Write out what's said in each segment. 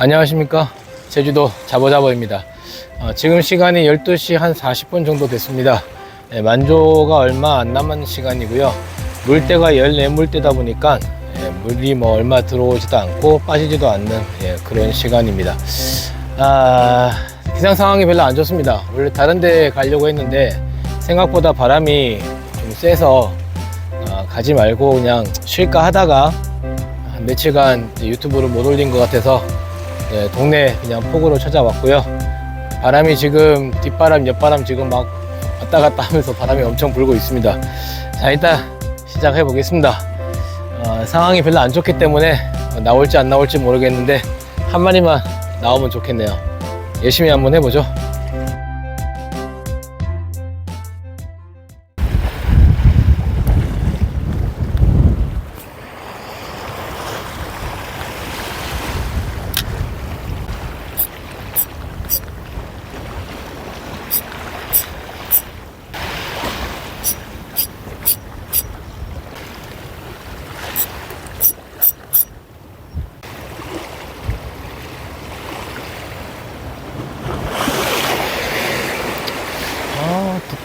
안녕하십니까? 제주도 자보자보입니다. 어, 지금 시간이 12시 한 40분 정도 됐습니다. 예, 만조가 얼마 안 남은 시간이고요. 물때가 14물때다 보니까 예, 물이 뭐 얼마 들어오지도 않고 빠지지도 않는 예, 그런 시간입니다. 아, 기상 상황이 별로 안 좋습니다. 원래 다른 데 가려고 했는데 생각보다 바람이 좀 세서 아, 가지 말고 그냥 쉴까 하다가 한 며칠간 유튜브를 못 올린 것 같아서 예, 동네 그냥 폭우로 찾아왔고요. 바람이 지금 뒷바람, 옆바람 지금 막 왔다 갔다 하면서 바람이 엄청 불고 있습니다. 자, 일단 시작해 보겠습니다. 어, 상황이 별로 안 좋기 때문에 나올지 안 나올지 모르겠는데 한 마리만 나오면 좋겠네요. 열심히 한번 해보죠.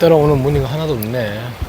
따라오는 무늬가 하나도 없네.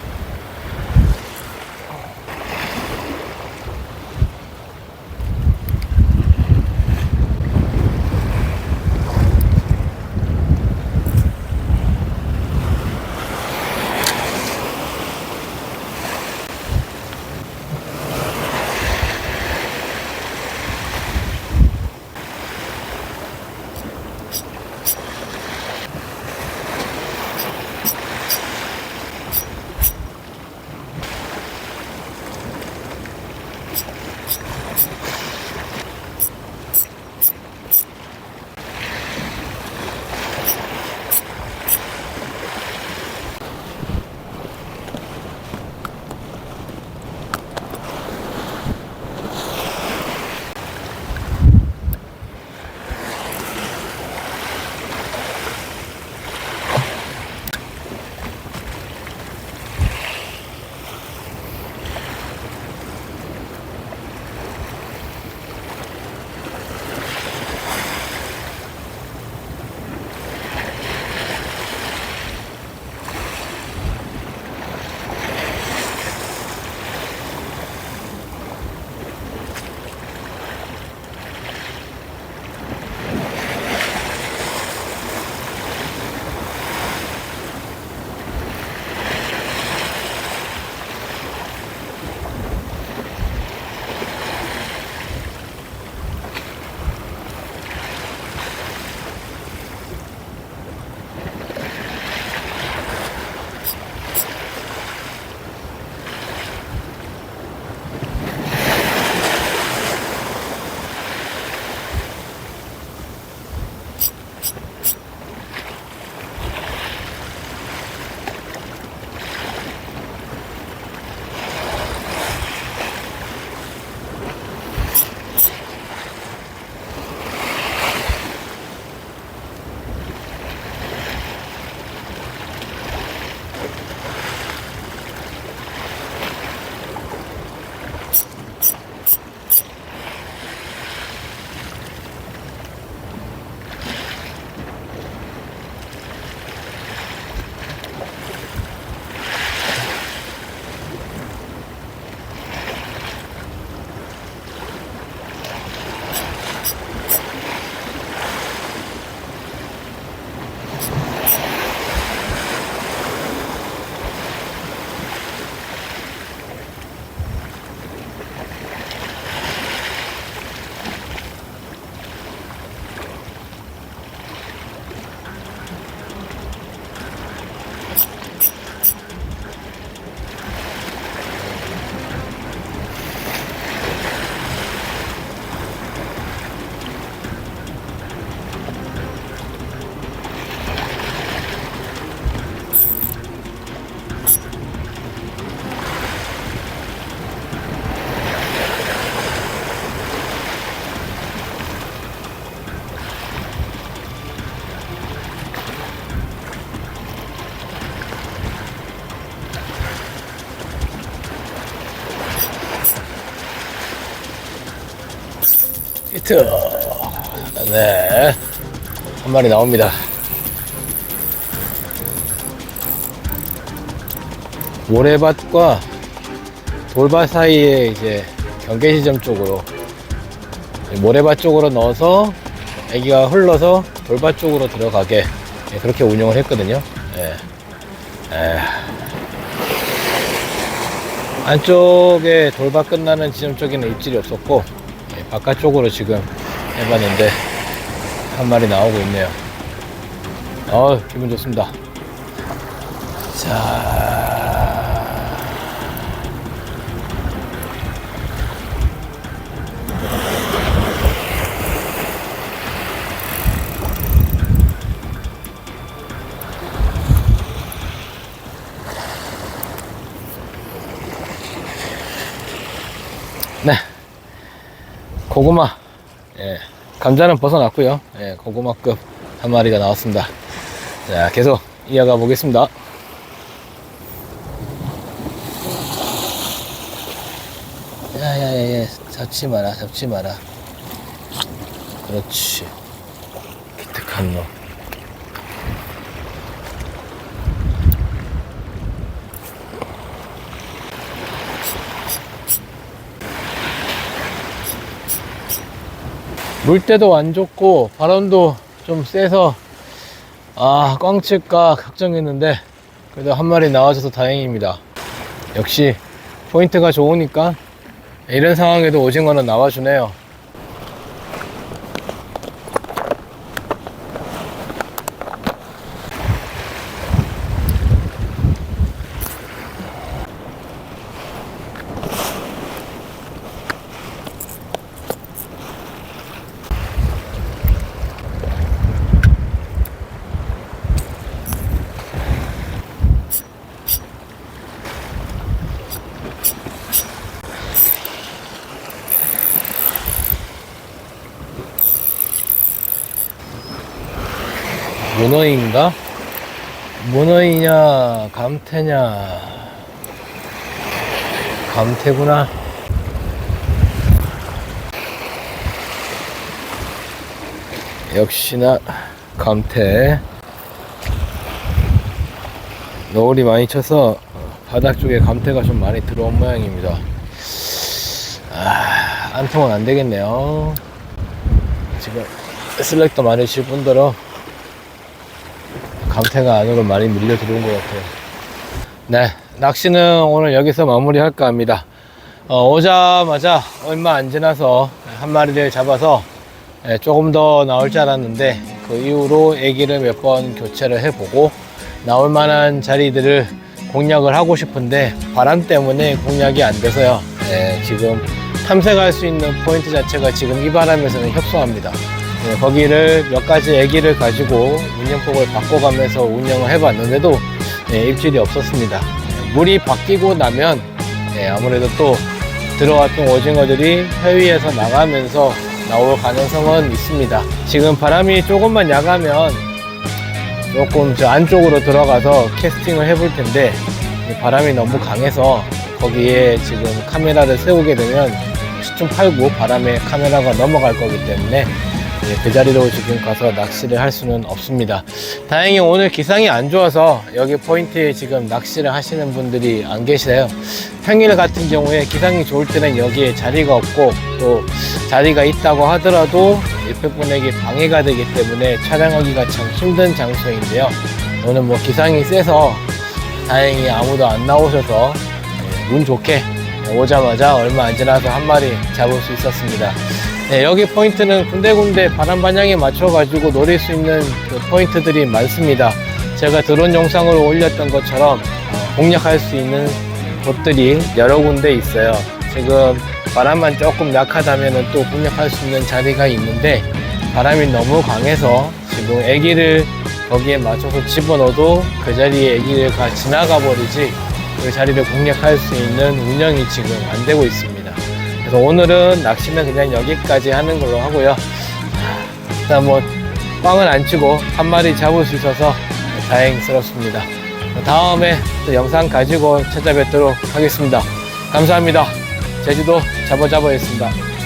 히트. 네. 한 마리 나옵니다. 모래밭과 돌밭 사이에 이제 경계 지점 쪽으로 모래밭 쪽으로 넣어서 애기가 흘러서 돌밭 쪽으로 들어가게 예, 그렇게 운영을 했거든요. 예. 에. 안쪽에 돌밭 끝나는 지점 쪽에는 입질이 없었고 예, 바깥쪽으로 지금 해봤는데 한 마리 나오고 있네요. 어 기분 좋습니다. 자. 고구마. 예. 감자는 벗어났고요. 예, 고구마급 한 마리가 나왔습니다. 자, 계속 이어가 보겠습니다. 야야야야, 잡지 마라, 잡지 마라. 그렇지. 기특한 놈. 물때도 안 좋고 바람도 좀 세서 아 꽝칠까 걱정했는데 그래도 한 마리 나와줘서 다행입니다. 역시 포인트가 좋으니까 이런 상황에도 오징어는 나와주네요 문어인가? 문어이냐 감태냐? 감태구나. 역시나 감태. 노을이 많이 쳐서 바닥 쪽에 감태가 좀 많이 들어온 모양입니다. 아, 안 통은 안 되겠네요. 지금 슬랙도 많으실 분들은 감태가 안으로 많이 밀려 들어온 것 같아요. 네, 낚시는 오늘 여기서 마무리할까 합니다. 어, 오자마자 얼마 안 지나서 한 마리를 잡아서 예, 조금 더 나올 줄 알았는데 그 이후로 애기를 몇 번 교체를 해보고 나올 만한 자리들을 공략을 하고 싶은데 바람 때문에 공략이 안 돼서요. 예, 지금 탐색할 수 있는 포인트 자체가 지금 이 바람에서는 협소합니다. 네, 거기를 몇 가지 애기를 가지고 운영법을 바꿔가면서 운영을 해봤는데도 네, 입질이 없었습니다. 네, 물이 바뀌고 나면 네, 아무래도 또 들어왔던 오징어들이 회위에서 나가면서 나올 가능성은 있습니다. 지금 바람이 조금만 약하면 조금 저 안쪽으로 들어가서 캐스팅을 해볼 텐데 이 바람이 너무 강해서 거기에 지금 카메라를 세우게 되면 시중 팔고 바람에 카메라가 넘어갈 거기 때문에 예, 그 자리로 지금 가서 낚시를 할 수는 없습니다. 다행히 오늘 기상이 안 좋아서 여기 포인트에 지금 낚시를 하시는 분들이 안 계세요. 평일 같은 경우에 기상이 좋을 때는 여기에 자리가 없고 또 자리가 있다고 하더라도 옆에 분에게 방해가 되기 때문에 촬영하기가 참 힘든 장소인데요. 오늘 뭐 기상이 세서 다행히 아무도 안 나오셔서 예, 운 좋게 오자마자 얼마 안 지나서 한 마리 잡을 수 있었습니다. 네, 여기 포인트는 군데군데 바람 방향에 맞춰가지고 노릴 수 있는 그 포인트들이 많습니다. 제가 드론 영상을 올렸던 것처럼 어, 공략할 수 있는 곳들이 여러 군데 있어요. 지금 바람만 조금 약하다면 또 공략할 수 있는 자리가 있는데 바람이 너무 강해서 지금 애기를 거기에 맞춰서 집어넣어도 그 자리에 애기가 가 지나가 버리지 그 자리를 공략할 수 있는 운영이 지금 안 되고 있습니다. 그래서 오늘은 낚시는 그냥 여기까지 하는 걸로 하고요. 일단 뭐 꽝은 안 치고 한 마리 잡을 수 있어서 다행스럽습니다. 다음에 또 영상 가지고 찾아뵙도록 하겠습니다. 감사합니다. 제주도 잡아잡아였습니다.